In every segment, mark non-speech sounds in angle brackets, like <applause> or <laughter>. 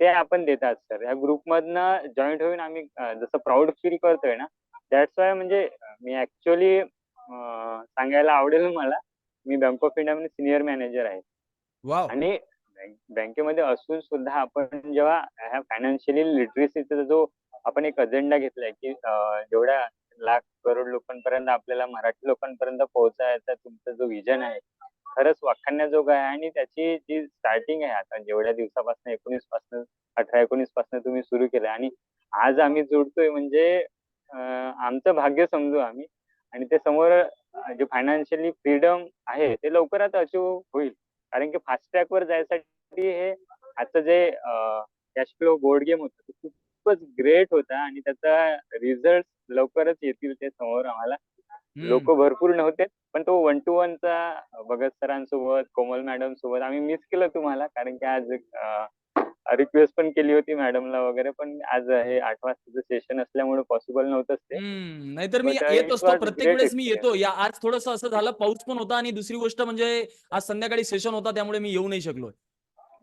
ते आपण देतात सर ह्या ग्रुपमधनं जॉईंट होऊन आम्ही अं, जसं प्राऊड फील करतोय ना दॅट्स वाय म्हणजे मी ऍक्च्युअली सांगायला आवडेल मला मी बँक ऑफ इंडिया मध्ये सिनियर मॅनेजर आहे. वाव आणि बँक- बँकेमध्ये असून सुद्धा आपण जेव्हा ह्या फायनान्शियली लिटरसीचा जो आपण एक अजेंडा घेतलाय की अं, जेवढ्या लाख करोड लोकांपर्यंत आपल्याला मराठी लोकांपर्यंत पोहोचायचा तुमचा जो विजन आहे खरंच वाखाणण्याजोगं आहे आणि त्याची जी स्टार्टिंग आहे आता जेवढ्या दिवसापासून एकोणीसपासून अठरा एकोणीसपासून तुम्ही सुरू केलं आणि आज आम्ही जोडतोय म्हणजे आमचं भाग्य समजू आम्ही आणि ते समोर जे फायनान्शियली फ्रीडम आहे ते लवकरात अचीव होईल. कारण की फास्ट ट्रॅक वर जायसाठी हे आजचं जे कॅश फ्लो बोर्ड गेम होतं ते खूपच ग्रेट होता आणि त्याचा रिझल्ट लवकरच येतील ते समोर आम्हाला हम्म. लोक भरपूर नव्हते पण तो वन टू वनचा भगत सरांसोबत कोमल मॅडम सोबत आम्ही मिस केलं तुम्हाला कारण की आज रिक्वेस्ट पण केली होती मॅडमला वगैरे पण आज हे आठ वाजताचं सेशन असल्यामुळे पॉसिबल नव्हतंच ते हम्म नाहीतर मी येत असतो प्रत्येक वेळेस मी. येतो या आज थोडस असं झालं पाऊस पण होता आणि दुसरी गोष्ट म्हणजे आज संध्याकाळी सेशन होता त्यामुळे मी येऊ नाही शकलो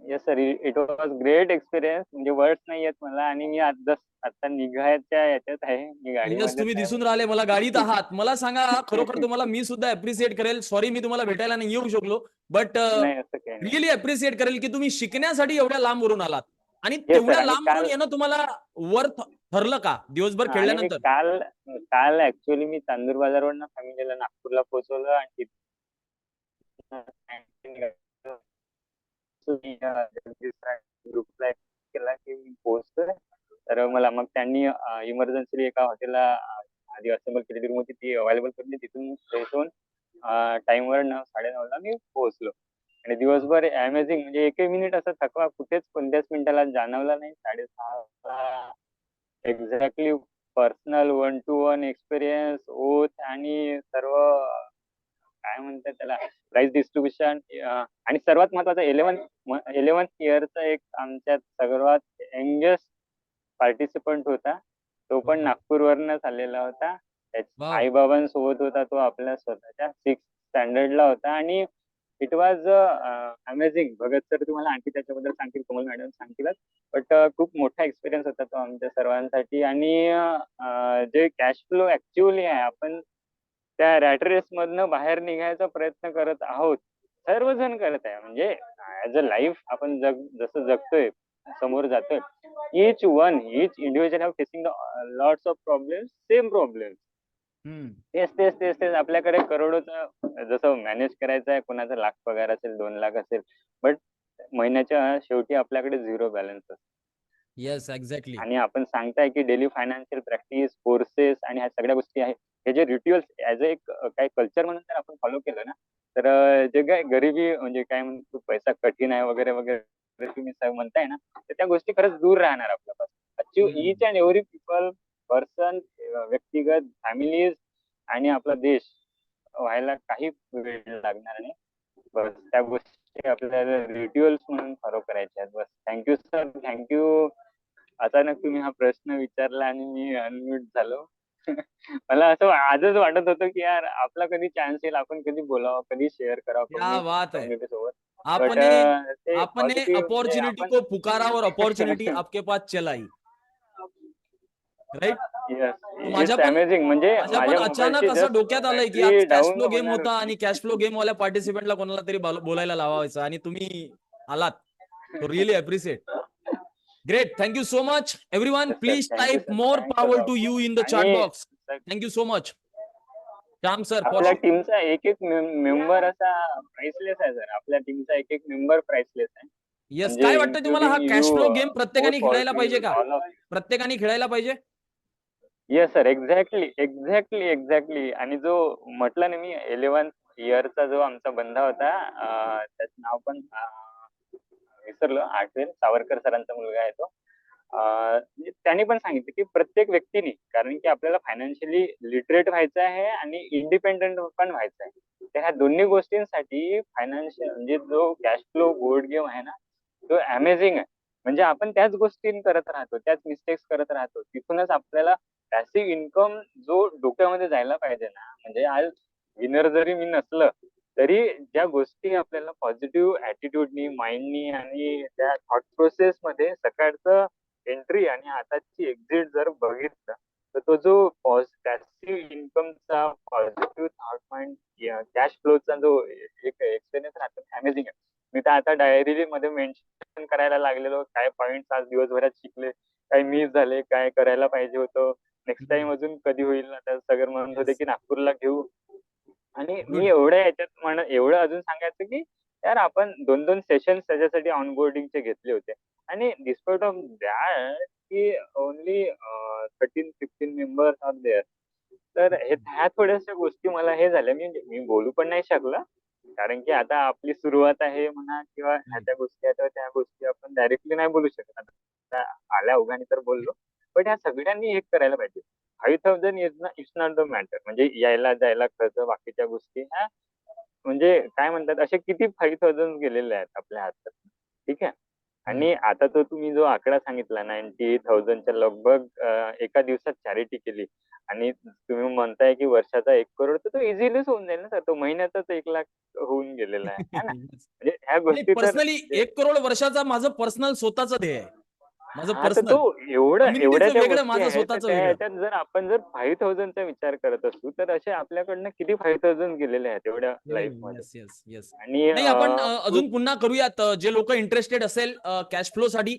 yes sir it was great experience म्हणजे वर्ड्स नाही येत मला आणि मी आता निघायच्या याच्यात आहे मी गाडीमध्ये तुम्ही दिसून राहिले मला गाडीत <laughs> आहात. मला सांगा खरोखर तुम्हाला मी सुद्धा अप्रिशिएट करेल. सॉरी मी तुम्हाला भेटायला नाही येऊ शकलो. बट नाही असं काही नाही. रिअली अप्रिशिएट करेल की तुम्ही शिकण्यासाठी एवढ्या लांबवरून आलात. आणि sir, तेवढ्या आणि लांबवरून काल- येणं तुम्हाला वर्थ ठरलं का? दिवसभर आणि खेळल्यानंतर. काल काल ऍक्च्युअली मी चांदूर बाजारवरनं फॅमिलीला नागपूरला पोहोचवलं आणि ग्रुपला केला की मी पोहोचतोय. तर मला मग त्यांनी इमर्जन्सी एका हॉटेलला आधी असेंबल केली. रूम होती ती अवेलेबल करून तिथून फ्रेश होऊन टाइमवर नऊ साडेनऊला मी पोहोचलो. आणि दिवसभर अमेझिंग म्हणजे एकही मिनिट असा थकवा कुठेच कोणत्याच मिनिटाला जाणवला नाही. साडेसहा exactly personal one to one experience oath आणि सर्व काय म्हणतात त्याला? प्राइस डिस्ट्रीब्युशन आणि सर्वात महत्वाचं इलेव्हन इलेव्हन्थ इयरचा एक आमच्यात सर्वात यंगेस्ट पार्टिसिपंट होता. तो पण. नागपूरवरनच आलेला होता. Wow. आई बाबांसोबत होता तो आपल्या स्वतःच्या सिक्स स्टँडर्डला होता. आणि it was amazing Bhagat sir तुम्हाला आणखी त्याच्याबद्दल सांगतील कोमल मॅडम सांगतीलच बट खूप मोठा एक्सपिरियन्स होता तो आमच्या सर्वांसाठी. आणि जे कॅश फ्लो ऍक्च्युअली आहे आपण त्या रॅट रेस मधनं बाहेर निघायचा प्रयत्न करत आहोत. सर्वजण करत आहे. म्हणजे ऍज अ लाईफ आपण जग जसं जगतोय समोर जातोय each one each individual have facing lots of problem same problem. तेच तेच तेच तेच आपल्याकडे करोडोचं जसं मॅनेज करायचं आहे कोणाचा लाख पगार असेल दोन लाख असेल बट महिन्याच्या शेवटी आपल्याकडे झिरो बॅलन्स असतो. येस एक्झॅक्टली आणि आपण सांगताय की डेली फायनान्शियल प्रॅक्टिस कोर्सेस आणि ह्या सगळ्या गोष्टी आहेत. हे जे रिच्युअल्स ऍज अ एक काय कल्चर म्हणून जर आपण फॉलो केलं ना तर जे काय गरिबी म्हणजे काय म्हणतो पैसा कठीण आहे वगैरे वगैरे तुम्ही म्हणताय ना तर त्या गोष्टी खरंच दूर राहणार आपल्यापासून. Each and every people person व्यक्तिगत फॅमिलीज आणि आपला देश व्हायला काही वेळ लागणार नाही. बस त्या गोष्टी आपल्याला रिच्युअल्स म्हणून फॉलो करायच्या आहेत. बस. थँक्यू सर थँक्यू अचानक तुम्ही हा प्रश्न विचारला आणि मी अनम्यूट झालो. <laughs> मला असं आजच वाटत होतं की यार आपला कधी चान्स येईल आपण कधी बोलावं कधी शेअर करावं है। community सोबत. आपने आपने अपॉर्चुनिटी को पुकारा और अपॉर्चुनिटी आपके पास चलाई राईट माझ्या. म्हणजे अचानक असं डोक्यात आलंय की आज कॅश फ्लो गेम होता. आणि कॅश फ्लो गेम वाल्या पार्टिसिपेंटला कोणाला तरी बोल- बोलायला लावायचं आणि तुम्ही आलात. Really appreciate great thank you so much Yes, sir. Please Thank you, type sir. More Thanks a power lot. To you in the chat आणि box sir, thank you so much Shyam sir आपल्या टीमचा एक एक member असा priceless आहे sir आपल्या टीमचा एक एक मेंबर प्राइसलेस आहे. येस म्हणजे काय वाटतं तुम्हाला हा including cash you, flow uh, game प्रत्येकाने more खेळायला power to पाहिजे you, का you. प्रत्येकाने खेळायला पाहिजे? Yes sir exactly exactly exactly आणि जो म्हटलं ना मी इलेव्हन इयरचा जो आमचा बंधा होता अं, त्याचं नाव पण अं, विसरलो आठवेल. सावरकर सरांचा मुलगा आहे तो. त्याने म्हणजे त्यांनी पण सांगितलं की प्रत्येक व्यक्तीने कारण की आपल्याला फायनान्शियली लिटरेट व्हायचं आहे आणि इंडिपेंडंट पण व्हायचं आहे. तर ह्या दोन्ही गोष्टींसाठी फायनान्शियल म्हणजे जो कॅश फ्लो बोर्ड गेम आहे ना तो अमेझिंग आहे. म्हणजे आपण त्याच गोष्टी करत राहतो त्याच मिस्टेक्स करत राहतो. तिथूनच आपल्याला पॅसिव्ह इन्कम जो डोक्यामध्ये जायला पाहिजे ना म्हणजे आज विनर जरी मी नसलं तरी ज्या गोष्टी आपल्याला पॉझिटिव्ह ऍटिट्यूडनी माइंडनी आणि त्या थॉट प्रोसेस मध्ये सकाळचं एंट्री आणि आताची एक्झिट जर बघितलं तर तो जो पॅसिव्ह इन्कमचा पॉझिटिव्ह थॉट माइंड कॅश फ्लोचा जो एक एक्सपिरियन्स राहतो अमेझिंग आहे. मी तर आता डायरी मध्ये मेन्शन करायला लागलेलो काय पॉइंट आज दिवसभरात शिकले काय मिस झाले काय करायला पाहिजे होतं नेक्स्ट टाइम अजून कधी होईल आता सगळं म्हणत होते की नागपूरला घेऊ. आणि मी. एवढ्या याच्यात म्हण एवढं अजून सांगायचं की यार आपण दोन दोन सेशन त्याच्यासाठी ऑनबोर्डिंगचे घेतले होते. आणि डिस्पाइट ऑफ दॅट की only thirteen fifteen members are there तर हे ह्या थोड्याशा गोष्टी मला हे झाल्या. मी मी बोलू पण नाही शकला. कारण की आता आपली सुरुवात आहे म्हणा किंवा ह्या त्या गोष्टी आहेत त्या गोष्टी आपण डायरेक्टली नाही बोलू शकत. आता आल्या उघाणी तर बोललो. पण ह्या सगळ्यांनी एक करायला पाहिजे. Five thousand is it's not the matter. म्हणजे यायला जायला खर्च बाकीच्या गोष्टी ह्या म्हणजे काय म्हणतात असे किती फाईव्ह थाउजंड गेलेले आहेत आपल्या हातात. ठीक आहे? आणि आता तो तुम्ही जो आकडा सांगितला नाईन्टी थाउजंडच्या लगभग एका दिवसात चॅरिटी केली. आणि तुम्ही म्हणताय की वर्षाचा एक करोड तर तो इझिलीच होऊन जाईल ना सर. तो महिन्याचाच एक लाख होऊन गेलेला आहे ना? <laughs> म्हणजे ह्या गोष्टी पर्सनली एक करोड वर्षाचा माझं पर्सनल स्वतःच ध्येय आहे. माझं पर्सनल तो एवढं गोष्टी माझं स्वतःचं जर आपण जर फाईव्ह थाउजंडचा विचार करत असू तर असे आपल्याकडनं किती फाईव्ह थाउजंड गेलेले आहेत एवढ्या लाईफ आणि नाही आपण अजून पुन्हा करूयात. जे लोक इंटरेस्टेड असेल कॅश फ्लो साठी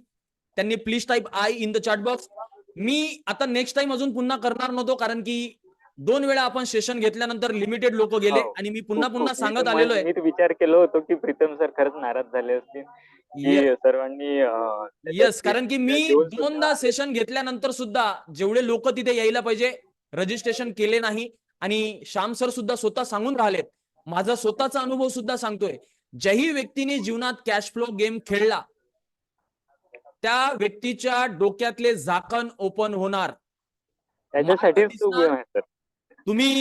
त्यांनी please type I in the chat box मी आता नेक्स्ट टाइम अजून पुन्हा करणार नव्हतो कारण की दोन वेळा आपण सेशन घेतल्यानंतर लिमिटेड लोक गेले हो. आणि मी पुन्हा खूप- पुन्हा खूप. सांगत आलेलो आहे. मी तर विचार केलो होतो की प्रीतम सर खरंच नाराज झाले असतील. की सर्वांनी अं, येस त्याच्यात कारण की मी देऊन सुद्धा- दोनदा सेशन घेतल्यानंतर सुद्धा जेवढे लोक तिथे यायला पाहिजे रजिस्ट्रेशन केले नाही आणि श्याम सर सुद्धा स्वतः सांगून राहिलेत. माझा स्वतःचा अनुभव सुद्धा सांगतोय. ज्याही व्यक्तीने जीवनात कॅश फ्लो गेम खेळला त्या व्यक्तीच्या डोक्यातले झाकण ओपन होणार. त्याच्यासाठीच तो दिसणार- गेम आहे सर. तुम्ही